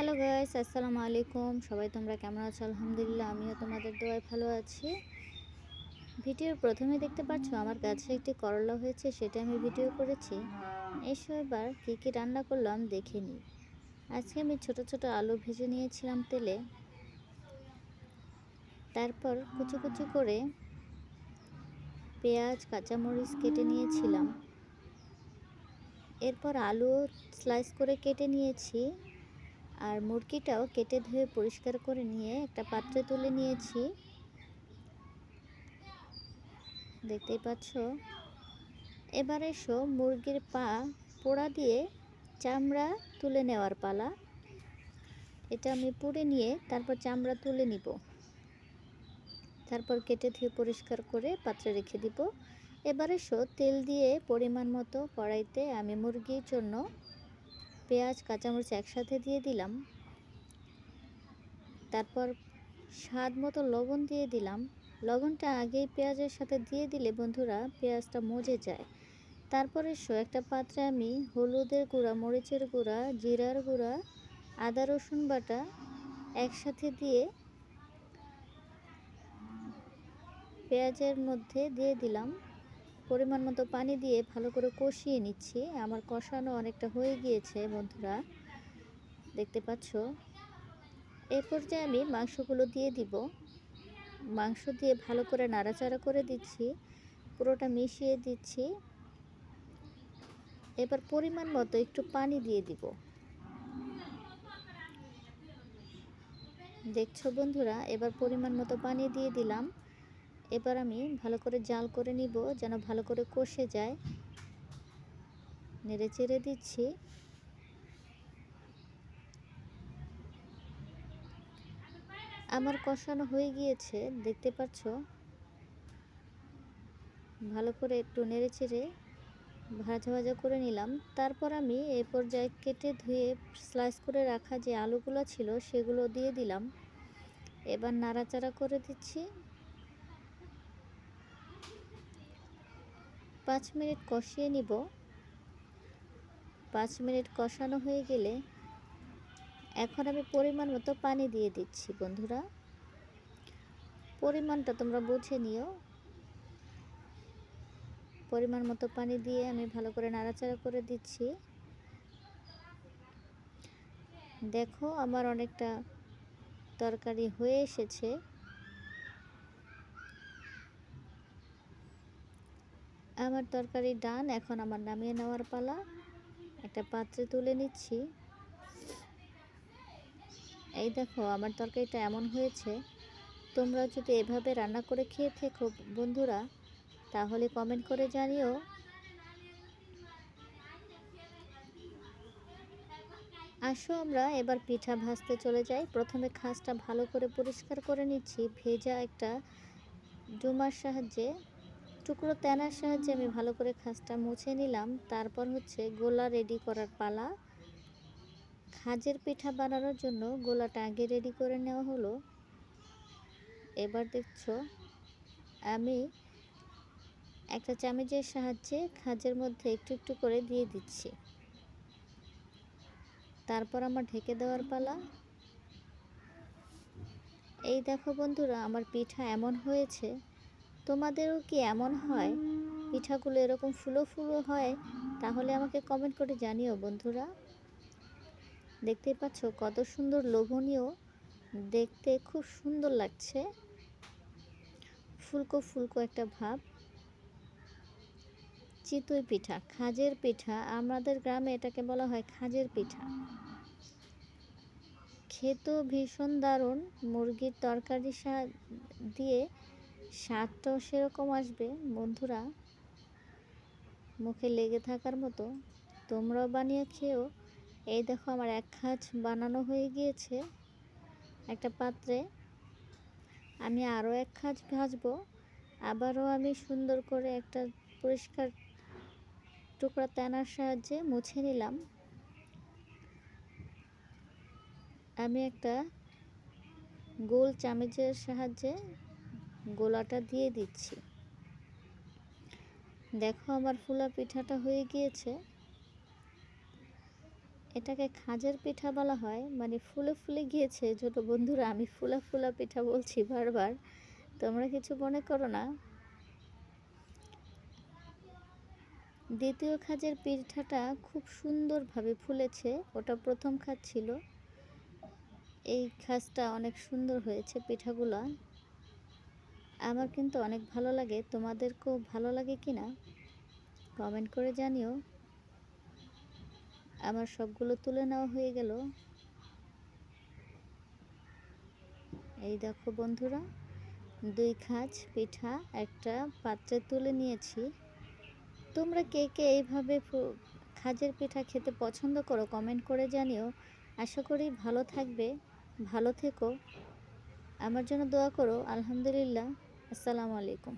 Hello guys আসসালামু আলাইকুম সবাই তোমরা কেমন আছো? আলহামদুলিল্লাহ, আমিও তোমাদের দোয়ায় ভালো আছি। ভিডিওর প্রথমে দেখতে পাচ্ছ, আমার কাছে একটি করলা হয়েছে, সেটা আমি ভিডিও করেছি। এসো এবার কী কী রান্না করলাম দেখে নিই। আজকে আমি ছোট ছোট আলু ভেজে নিয়েছিলাম তেলে। তারপর কুচি কুচি করে পেঁয়াজ, কাঁচামরিচ কেটে নিয়েছিলাম। এরপর আলু স্লাইস করে কেটে নিয়েছি। আর মুরগিটাও কেটে ধুয়ে পরিষ্কার করে নিয়ে একটা পাত্রে তুলে নিয়েছি। দেখতেই পাচ্ছ? এবার এসো মুরগির পা পোড়া দিয়ে চামড়া তুলে নেওয়ার পালা। এটা আমি পুড়ে নিয়ে তারপর চামড়া তুলে নিব। তারপর কেটে ধুয়ে পরিষ্কার করে পাত্রে রেখে দিব। এবার এসো তেল দিয়ে পরিমাণ মতো কড়াইতে আমি মুরগির জন্য পেঁয়াজ, কাঁচামরিচ একসাথে দিয়ে দিলাম। তারপর স্বাদ মতো লবণ দিয়ে দিলাম। লবণটা আগেই পেঁয়াজের সাথে দিয়ে দিলে বন্ধুরা পেঁয়াজটা মজে যায়। তারপরে সো একটা পাত্রে আমি হলুদের গুঁড়া, মরিচের গুঁড়া, জিরার গুঁড়া, আদা, রসুন বাটা একসাথে দিয়ে পেঁয়াজের মধ্যে দিয়ে দিলাম। পরিমাণ মতো পানি দিয়ে ভালো করে কষিয়ে নিচ্ছি। আমার কষানো অনেকটা হয়ে গিয়েছে, বন্ধুরা। দেখতে পাচ্ছ? এই পর্যায়ে আমি মাংসগুলো দিয়ে দিব। মাংস দিয়ে ভালো করে নাড়াচাড়া করে দিচ্ছি, পুরোটা মিশিয়ে দিচ্ছি। এবার পরিমাণ মতো একটু পানি দিয়ে দিব। দেখছ বন্ধুরা? এবার পরিমাণ মতো পানি দিয়ে দিলাম। এবার আমি ভালো করে জাল করে নিব, যেন ভালো করে কষে যায়। নেড়ে চেড়ে দিচ্ছি। আমার কষানো হয়ে গিয়েছে, দেখতে পাচ্ছ? ভালো করে একটু নেড়ে চেড়ে ভাজা ভাজা করে নিলাম। তারপর আমি এ পর্যায়ে কেটে ধুয়ে স্লাইস করে রাখা যে আলুগুলো ছিল, সেগুলো দিয়ে দিলাম। এবার নাড়াচাড়া করে দিচ্ছি। পাঁচ মিনিট কষিয়ে নিব। পাঁচ মিনিট কষানো হয়ে গেলে এখন আমি পরিমাণ মতো পানি দিয়ে দিচ্ছি, বন্ধুরা। পরিমাণটা তোমরা বুঝে নিও। পরিমাণ মতো পানি দিয়ে আমি ভালো করে নাড়াচাড়া করে দিচ্ছি। দেখো, আমার অনেকটা তরকারি হয়ে এসেছে। আমার তরকারি ডান, এখন আমার নামিয়ে নেওয়ার পালা। একটা পাত্রে তুলে নিচ্ছি। এই দেখো, আমার তরকারিটা এমন হয়েছে। তোমরা যদি এভাবে রান্না করে খেয়ে থেকো, বন্ধুরা, তাহলে কমেন্ট করে জানিও। আসো আমরা, এবার পিঠা ভাজতে চলে যাই। প্রথমে খাসটা ভালো করে পরিষ্কার করে নিচ্ছি। ভেজা একটা ডুমার সাহায্যে। টুকরো তেনার সাহায্যে আমি ভালো করে খাসটা মুছে নিলাম। তারপর হচ্ছে গোলা রেডি করার পালা। খাজের পিঠা বানানোর জন্য গোলাটা আগে রেডি করে নেওয়া হলো। এবার দেখছ, আমি একটা চামচের সাহায্যে খাজের মধ্যে একটু একটু করে দিয়ে দিচ্ছি। তারপর আমার ঢেকে দেওয়ার পালা। এই দেখো বন্ধুরা, আমার পিঠা এমন হয়েছে তোমাদেরও কি এমন হয়? পিঠাগুলো এরকম ফুলো ফুলো হয়? তাহলে আমাকে কমেন্ট করে জানিও বন্ধুরা। দেখতেই পাচ্ছ কত সুন্দর লোভনীয়। দেখতে খুব সুন্দর লাগছে। ফুলকো ফুলকো একটা ভাব। চিতই পিঠা, খাজের পিঠা। আমাদের গ্রামে এটাকে বলা হয় খাজের পিঠা। খেতেও ভীষণ দারুণ। মুরগির তরকারি দিয়ে স্বাদটাও সেরকম আসবে। বন্ধুরা, মুখে লেগে থাকার মতো তোমরাও বানিয়ে খেয়েও। এই দেখো আমার এক খাজ বানানো হয়ে গিয়েছে একটা পাত্রে। আমি আরও এক খাজ ভাজবো। আবারও আমি সুন্দর করে একটা পরিষ্কার টুকরা তেনার সাহায্যে মুছে নিলাম। আমি একটা গোল চামচের সাহায্যে গোলাটা দিয়ে দিচ্ছি। দেখো আমার ফুলা পিঠাটা হয়ে গিয়েছে। এটাকে খাজের পিঠা বলা হয় মানে ফুলে ফুলে গিয়েছে। ছোট বন্ধুরা, আমি ফুলা ফুলা পিঠা বলছি বারবার। তোমরা কিছু মনে করো না। দ্বিতীয় খাজের পিঠাটা খুব সুন্দরভাবে ফুলেছে, ওটা প্রথম খাজ ছিল। এই খাজটা অনেক সুন্দর হয়েছে পিঠাগুলো। আমার কিন্তু অনেক ভালো লাগে। তোমাদেরকেও ভালো লাগে কি না? কমেন্ট করে জানিও। আমার সবগুলো তুলে নেওয়া হয়ে গেল। এই দেখো বন্ধুরা, দুই খাজ পিঠা, একটা পাত্রে তুলে নিয়েছি। তোমরা কে কে এইভাবে খাজের পিঠা খেতে পছন্দ করো কমেন্ট করে জানিও। আশা করি ভালো থাকবে, ভালো থেকো। আমার জন্য দোয়া করো, আলহামদুলিল্লাহ। আসসালামু আলাইকুম।